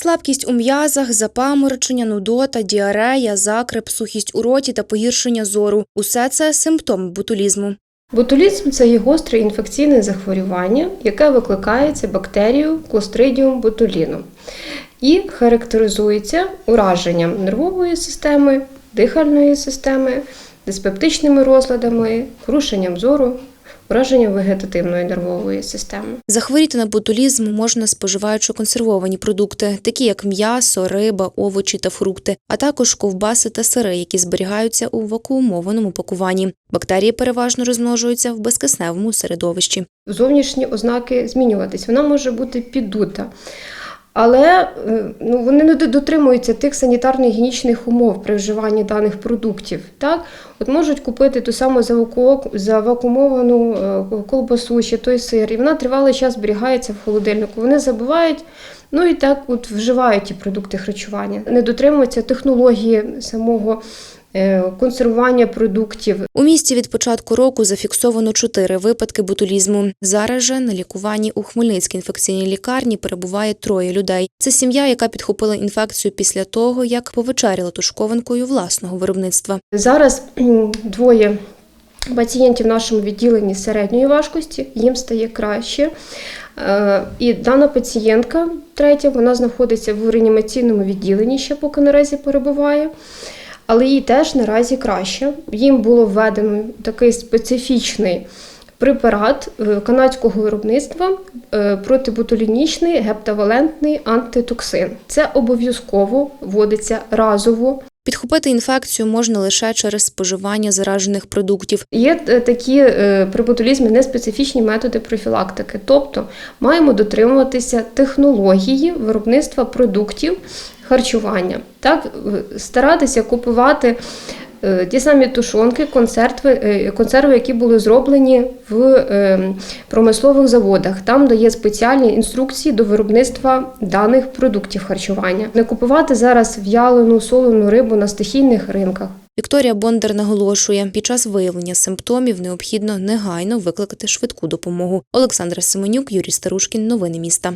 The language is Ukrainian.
Слабкість у м'язах, запаморочення, нудота, діарея, закрип, сухість у роті та погіршення зору – усе це симптоми ботулізму. Ботулізм це є гостре інфекційне захворювання, яке викликається бактерією Clostridium botulinum і характеризується ураженням нервової системи, дихальної системи, диспептичними розладами, порушенням зору, ураженням вегетативної нервової системи. Захворіти на ботулізм можна споживаючи консервовані продукти, такі як м'ясо, риба, овочі та фрукти, а також ковбаси та сири, які зберігаються у вакуумованому пакуванні. Бактерії переважно розмножуються в безкисневому середовищі. Зовнішні ознаки змінюватись. Вона може бути піддута. Але ну, вони не дотримуються тих санітарно-гігієнічних умов при вживанні даних продуктів. Так? От можуть купити ту саму заваку- завакумовану е, колбасу чи той сир, і вона тривалий час зберігається в холодильнику. Вони забувають, ну і так от вживають ті продукти харчування, не дотримуються технології самого консервування продуктів, У місті від початку року зафіксовано чотири випадки ботулізму. Зараз же на лікуванні у Хмельницькій інфекційній лікарні перебуває троє людей. Це сім'я, яка підхопила інфекцію після того, як повечеряла тушкованкою власного виробництва. Зараз двоє пацієнтів в нашому відділенні середньої важкості, їм стає краще. Е, І дана пацієнтка, третя, вона знаходиться в реанімаційному відділенні, ще поки наразі перебуває. Але їй теж наразі краще. Їм було введено такий специфічний препарат е, канадського виробництва е, протиботулінічний гептавалентний антитоксин. Це обов'язково вводиться разово Підхопити інфекцію можна лише через споживання заражених продуктів. Є е, такі при ботулізмі неспецифічні методи профілактики, тобто маємо дотримуватися технології виробництва продуктів харчування, так старатися купувати е, ті самі тушонки, консерви, е, консерви, які були зроблені в е, промислових заводах, там де є спеціальні інструкції до виробництва даних продуктів харчування. Не купувати зараз в'ялену солену рибу на стихійних ринках. Вікторія Бондар наголошує, під час виявлення симптомів необхідно негайно викликати швидку допомогу. Олександра Семенюк, Юрій Старушкін. Новини міста.